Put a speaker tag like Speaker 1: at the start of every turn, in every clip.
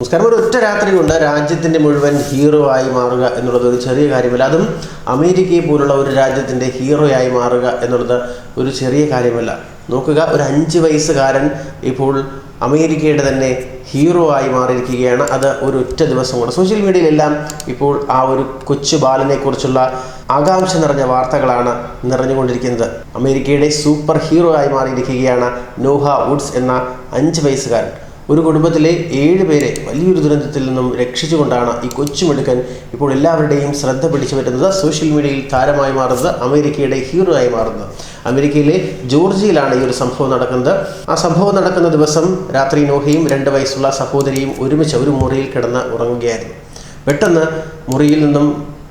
Speaker 1: നമസ്കാരം. ഒരു ഒറ്റ രാത്രി കൊണ്ട് രാജ്യത്തിന്റെ മുഴുവൻ ഹീറോ ആയി മാറുക എന്നുള്ളത് ഒരു ചെറിയ കാര്യമല്ല. അതും അമേരിക്കയെ പോലുള്ള ഒരു രാജ്യത്തിന്റെ ഹീറോ ആയി മാറുക എന്നുള്ളത് ഒരു ചെറിയ കാര്യമല്ല. നോക്കുക ഒരു അഞ്ച് വയസ്സുകാരൻ ഇപ്പോൾ അമേരിക്കയുടെ തന്നെ ഹീറോ ആയി മാറിയിരിക്കുകയാണ്. അത് ഒരു ഒറ്റ ദിവസം കൊണ്ട്. സോഷ്യൽ മീഡിയയിലെല്ലാം ഇപ്പോൾ ആ ഒരു കൊച്ചു ബാലനെക്കുറിച്ചുള്ള ആകാംക്ഷ നിറഞ്ഞ വാർത്തകളാണ് നിറഞ്ഞുകൊണ്ടിരിക്കുന്നത്. അമേരിക്കയുടെ സൂപ്പർ ഹീറോ ആയി മാറിയിരിക്കുകയാണ് നോഹ വുഡ്സ് എന്ന അഞ്ച് വയസ്സുകാരൻ. ഒരു കുടുംബത്തിലെ ഏഴ് പേരെ വലിയൊരു ദുരന്തത്തിൽ നിന്നും രക്ഷിച്ചുകൊണ്ടാണ് ഈ കൊച്ചുമിടുക്കൻ ഇപ്പോൾ എല്ലാവരുടെയും ശ്രദ്ധ പിടിച്ചു പറ്റുന്നത്. സോഷ്യൽ മീഡിയയിൽ താരമായി മാറുന്നത് അമേരിക്കയുടെ ഹീറോ ആയി മാറുന്നത്. അമേരിക്കയിലെ ജോർജിയയിലാണ് ഈ ഒരു സംഭവം നടക്കുന്നത്. ആ സംഭവം നടക്കുന്ന ദിവസം രാത്രി നോഹയും രണ്ട് വയസ്സുള്ള സഹോദരിയും ഒരുമിച്ച് ഒരു മുറിയിൽ കിടന്ന് ഉറങ്ങുകയായിരുന്നു. പെട്ടെന്ന് മുറിയിൽ നിന്നും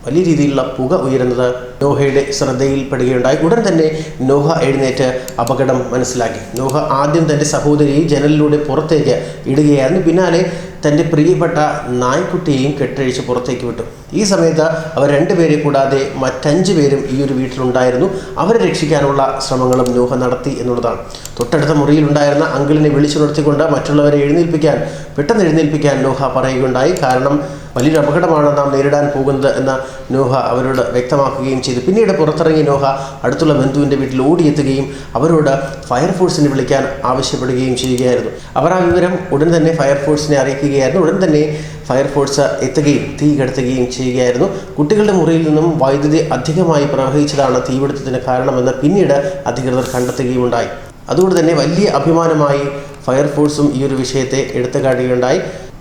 Speaker 1: വലിയ രീതിയിലുള്ള പുക ഉയരുന്നത് നോഹയുടെ ശ്രദ്ധയിൽപ്പെടുകയുണ്ടായി. ഉടൻ തന്നെ നോഹ എഴുന്നേറ്റ് അപകടം മനസ്സിലാക്കി. നോഹ ആദ്യം തന്റെ സഹോദരിയെ ജനലിലൂടെ പുറത്തേക്ക് ഇടുകയായിരുന്നു. പിന്നാലെ തന്റെ പ്രിയപ്പെട്ട നായ്ക്കുട്ടിയെയും കെട്ടഴിച്ച് പുറത്തേക്ക് വിട്ടു. ഈ സമയത്ത് അവർ രണ്ടുപേരെ കൂടാതെ മറ്റഞ്ച് പേരും ഈ ഒരു വീട്ടിലുണ്ടായിരുന്നു. അവരെ രക്ഷിക്കാനുള്ള ശ്രമങ്ങളും നോഹ നടത്തി എന്നുള്ളതാണ്. തൊട്ടടുത്ത മുറിയിലുണ്ടായിരുന്ന അങ്കിളിനെ വിളിച്ചുണർത്തിക്കൊണ്ട് മറ്റുള്ളവരെ എഴുന്നേൽപ്പിക്കാൻ പെട്ടെന്ന് എഴുന്നേൽപ്പിക്കാൻ നോഹ പറയുകയുണ്ടായി. കാരണം വലിയൊരു അപകടമാണ് നാം നേരിടാൻ പോകുന്നത് എന്ന നോഹ അവരോട് വ്യക്തമാക്കുകയും ചെയ്തു. പിന്നീട് പുറത്തിറങ്ങിയ നോഹ അടുത്തുള്ള ബന്ധുവിന്റെ വീട്ടിൽ ഓടിയെത്തുകയും അവരോട് ഫയർഫോഴ്സിനെ വിളിക്കാൻ ആവശ്യപ്പെടുകയും ചെയ്യുകയായിരുന്നു. അവർ ആ വിവരം ഉടൻ തന്നെ ഫയർഫോഴ്സിനെ അറിയിക്കുകയായിരുന്നു. ഉടൻ തന്നെ ഫയർഫോഴ്സ് എത്തുകയും തീ കെടുത്തുകയും ചെയ്യുകയായിരുന്നു. കുട്ടികളുടെ മുറിയിൽ നിന്നും വൈദ്യുതി അധികമായി പ്രവഹിച്ചതാണ് തീപിടുത്തത്തിന് കാരണമെന്ന് പിന്നീട് അധികൃതർ കണ്ടെത്തുകയുണ്ടായി അതുകൊണ്ട് തന്നെ വലിയ അഭിമാനമായി ഫയർഫോഴ്സും ഈ ഒരു വിഷയത്തെ എടുത്തു കാട്ടുകയുണ്ടായി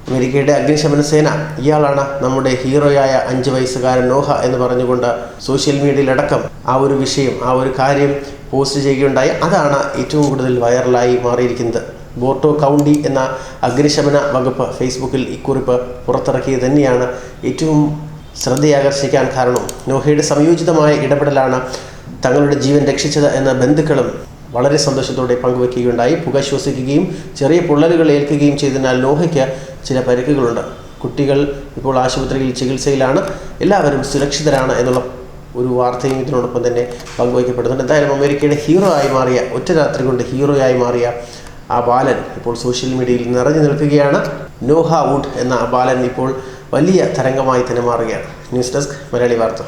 Speaker 1: അമേരിക്കയുടെ അഗ്നിശമന സേന ഇയാളാണ് നമ്മുടെ ഹീറോയായ അഞ്ച് വയസ്സുകാരൻ നോഹ എന്ന് പറഞ്ഞുകൊണ്ട് സോഷ്യൽ മീഡിയയിലടക്കം ആ ഒരു വിഷയം ആ ഒരു കാര്യം പോസ്റ്റ് ചെയ്യുകയുണ്ടായി. അതാണ് ഏറ്റവും കൂടുതൽ വൈറലായി മാറിയിരിക്കുന്നത്. ബോർട്ടോ കൗണ്ടി എന്ന അഗ്നിശമന വകുപ്പ് ഫേസ്ബുക്കിൽ ഇക്കുറിപ്പ് പുറത്തിറക്കിയത് തന്നെയാണ് ഏറ്റവും ശ്രദ്ധയാകർഷിക്കാൻ കാരണം. നോഹയുടെ സംയോജിതമായ ഇടപെടലാണ് തങ്ങളുടെ ജീവൻ രക്ഷിച്ചത് എന്ന ബന്ധുക്കളും വളരെ സന്തോഷത്തോടെ പങ്കുവയ്ക്കുകയുണ്ടായി പുക ശ്വസിക്കുകയും ചെറിയ പൊള്ളലുകൾ ഏൽക്കുകയും ചെയ്തതിനാൽ ലോഹയ്ക്ക് ചില പരിക്കുകളുണ്ട്. കുട്ടികൾ ഇപ്പോൾ ആശുപത്രിയിൽ ചികിത്സയിലാണ്. എല്ലാവരും സുരക്ഷിതരാണ് എന്നുള്ള ഒരു വാർത്തയും ഇതിനോടൊപ്പം തന്നെ പങ്കുവയ്ക്കപ്പെടുന്നുണ്ട്. എന്തായാലും അമേരിക്കയുടെ ഹീറോ ആയി മാറിയ ഒറ്റ രാത്രി കൊണ്ട് ഹീറോയായി മാറിയ ആ ബാലൻ ഇപ്പോൾ സോഷ്യൽ മീഡിയയിൽ നിറഞ്ഞു നിൽക്കുകയാണ്. നോഹ വുഡ് എന്ന ആ ബാലൻ ഇപ്പോൾ വലിയ തരംഗമായി തന്നെ മാറുകയാണ്. ന്യൂസ് ഡെസ്ക് മലയാളി വാർത്ത.